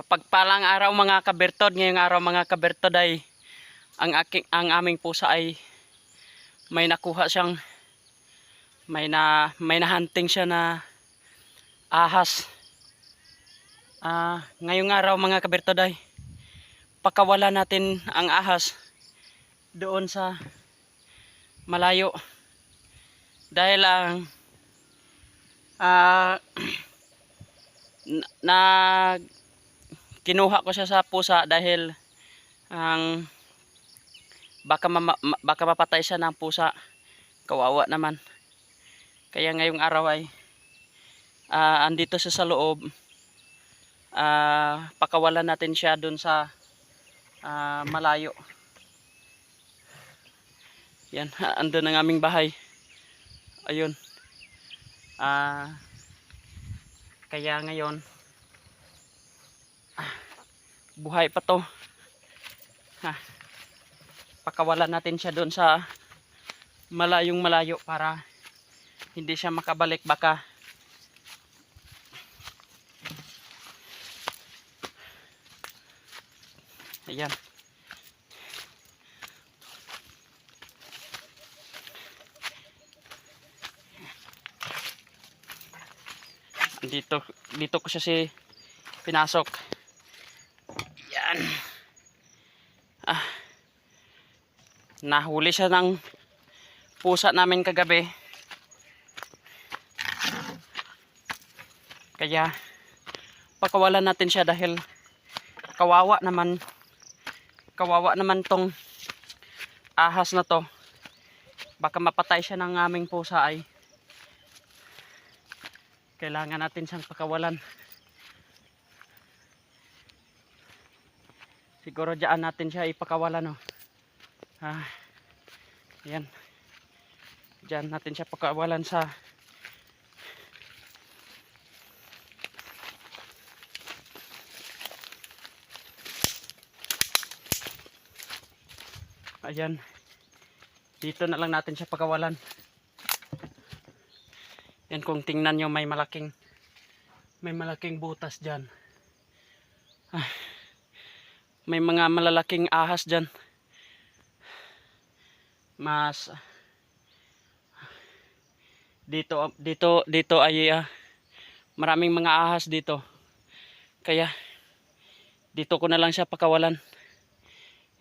Pagpalang araw mga kabertod, ngayong araw mga kabertod ay ang aking ang aming pusa ay may nakuha siyang may na may nahunting siya na ahas. Ah, ngayong araw mga kabertod ay pakawala natin ang ahas doon sa malayo dahil ang ah na- na kinuha ko siya sa pusa dahil ang baka mama, ma- baka mapatay siya ng pusa. Kawawa naman. Kaya ngayong araw ay ah, andito siya sa loob. Ah, pakawalan natin siya dun sa ah, malayo. Yan andun ang aming bahay. Ayun. Ah kaya ngayon buhay pa to. Ha, pakawalan natin siya doon sa malayong malayo para hindi siya makabalik baka. Ayan. Dito dito ko siya si pinasok yan ah. Nahuli siya ng pusa namin kagabi. Kaya pakawalan natin siya dahil kawawa naman. Kawawa naman tong ahas na to. Baka mapatay siya ng aming pusa ay kailangan natin siyang pakawalan siguro dyan natin siya ipakawalan oh. ah, yan dyan natin siya pakawalan sa ayan dito na lang natin siya pakawalan yan kung tingnan nyo may malaking may malaking butas dyan. Ah, may mga malalaking ahas dyan. Mas dito dito dito ay ah, maraming mga ahas dito. Kaya dito ko na lang siya pakawalan.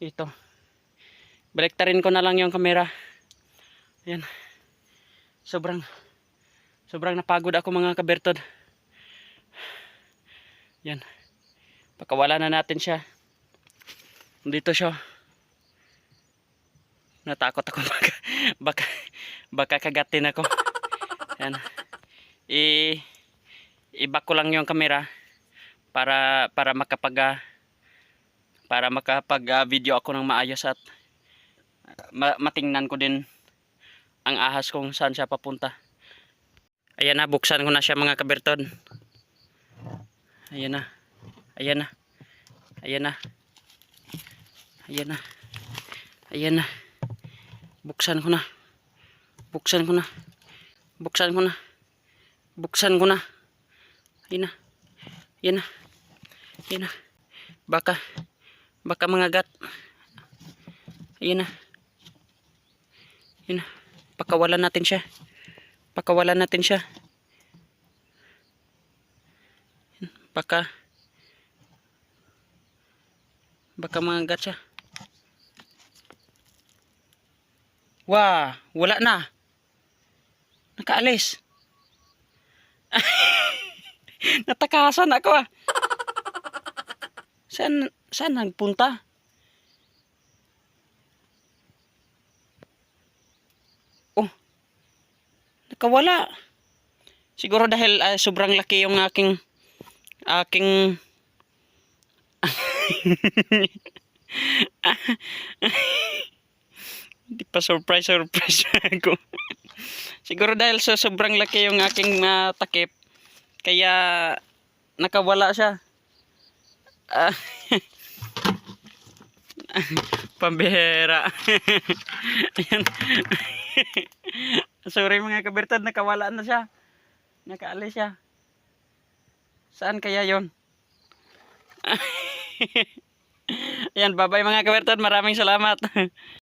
Ito. Baliktarin ko na lang yung kamera. Yan. Sobrang Sobrang napagod ako mga kabertod. Yan. Pakawala na natin siya. Dito siya. Natakot ako baka baka, baka kagatin ako. Yan. I iba ko lang yung kamera para para makapag ah, para makapag ah, video ako ng maayos at ma- matingnan ko din ang ahas kung saan siya papunta. Ayan na, buksan ko na siya mga kabertod. Ayan na. Ayan na. Ayan na. Ayan na. Ayan na. Buksan ko na. Buksan ko na. Buksan ko na. Buksan ko na. Ayan na. Ayan na. Ayan na. Baka. Baka mga gat. Ayan na. Ayan na. Pakawalan natin siya pakawalan natin siya baka baka mangagat siya wah wala na. Nakaalis. Natakasan ako ah. Saan saan nagpunta? Nakawala. Siguro dahil ah, sobrang laki yung aking aking Hindi pa surprise surprise ako. Siguro dahil sa sobrang laki yung aking ah, takip kaya nakawala siya. Ah, pambihera. Ayan. Sorry mga kabertad, nakawala na siya. Nakaalis siya. Saan kaya yon? Ayan, bye-bye mga kabertod. Maraming salamat.